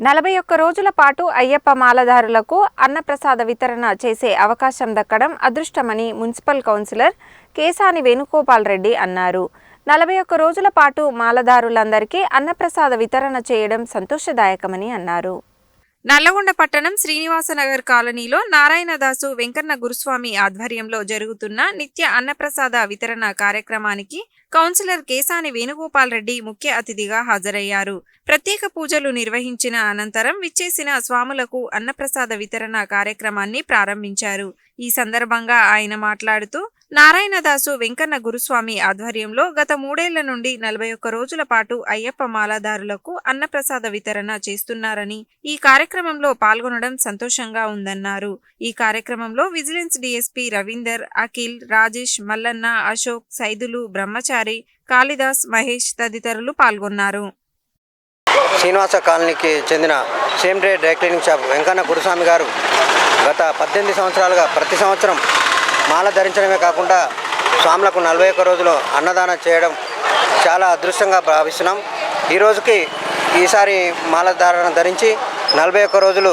నలభై ఒక్క రోజుల పాటు అయ్యప్ప మాలధారులకు అన్నప్రసాద వితరణ చేసే అవకాశం దక్కడం అదృష్టమని మున్సిపల్ కౌన్సిలర్ కేసాని వేణుగోపాల్ రెడ్డి అన్నారు. నలభై ఒక్క రోజుల పాటు మాలధారులందరికీ అన్నప్రసాద వితరణ చేయడం సంతోషదాయకమని అన్నారు. నల్లగొండ పట్టణం శ్రీనివాసనగర్ కాలనీలో నారాయణదాసు వెంకన్న గురుస్వామి ఆధ్వర్యంలో జరుగుతున్న నిత్య అన్నప్రసాద వితరణ కార్యక్రమానికి కౌన్సిలర్ కేసాని వేణుగోపాల్ రెడ్డి ముఖ్య అతిథిగా హాజరయ్యారు. ప్రత్యేక పూజలు నిర్వహించిన అనంతరం విచ్చేసిన స్వాములకు అన్నప్రసాద వితరణ కార్యక్రమాన్ని ప్రారంభించారు. ఈ సందర్భంగా ఆయన మాట్లాడుతూ నారాయణదాసు వెంకన్న గురుస్వామి ఆధ్వర్యంలో గత మూడేళ్ళ నుండి నలభై ఒక్క రోజుల పాటు అయ్యప్ప మాలాదారులకు అన్నప్రసాద వితరణ చేస్తున్నారని ఈ కార్యక్రమంలో పాల్గొనడం సంతోషంగా ఉందన్నారు. ఈ కార్యక్రమంలో విజిలెన్స్ డీఎస్పీ రవీందర్ అఖిల్ రాజేష్ మల్లన్న అశోక్ సైదులు బ్రహ్మచారి కాళిదాస్ మహేష్ తదితరులు పాల్గొన్నారు. శ్రీనివాస కాలనీకి చెందిన same day dry cleaning shop Venkanna Guruswamy garu గత పద్దెనిమిది సంవత్సరాలుగా ప్రతి సంవత్సరం మాల ధరించడమే కాకుండా స్వాములకు నలభై ఒక్క రోజులు అన్నదానం చేయడం చాలా అదృష్టంగా భావిస్తున్నాం. ఈ రోజుకి ఈసారి మాల ధారణ ధరించి నలభై ఒక్క రోజులు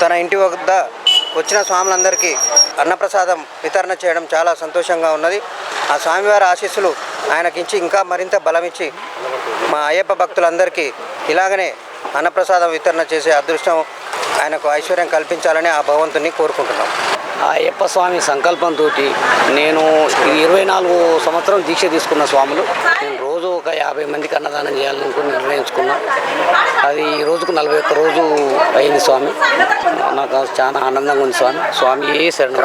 తన ఇంటి వద్ద వచ్చిన స్వాములందరికీ అన్నప్రసాదం వితరణ చేయడం చాలా సంతోషంగా ఉన్నది. ఆ స్వామివారి ఆశీస్సులు ఆయనకించి ఇంకా మరింత బలమిచ్చి మా అయ్యప్ప భక్తులందరికీ ఇలాగనే అన్నప్రసాదం వితరణ చేసే అదృష్టం ఆయనకు ఐశ్వర్యం కల్పించాలని ఆ భగవంతుని కోరుకుంటున్నాం. ఆ అయ్యప్ప స్వామి సంకల్పంతో నేను ఇరవై నాలుగు సంవత్సరం దీక్ష తీసుకున్న స్వాములు. నేను రోజు ఒక యాభై మందికి అన్నదానం చేయాలనుకుని నిర్ణయించుకున్నా. అది ఈ రోజుకు నలభై ఒక్క రోజు అయింది స్వామి. నాకు చాలా ఆనందంగా ఉంది స్వామి. స్వామి ఏ శరణం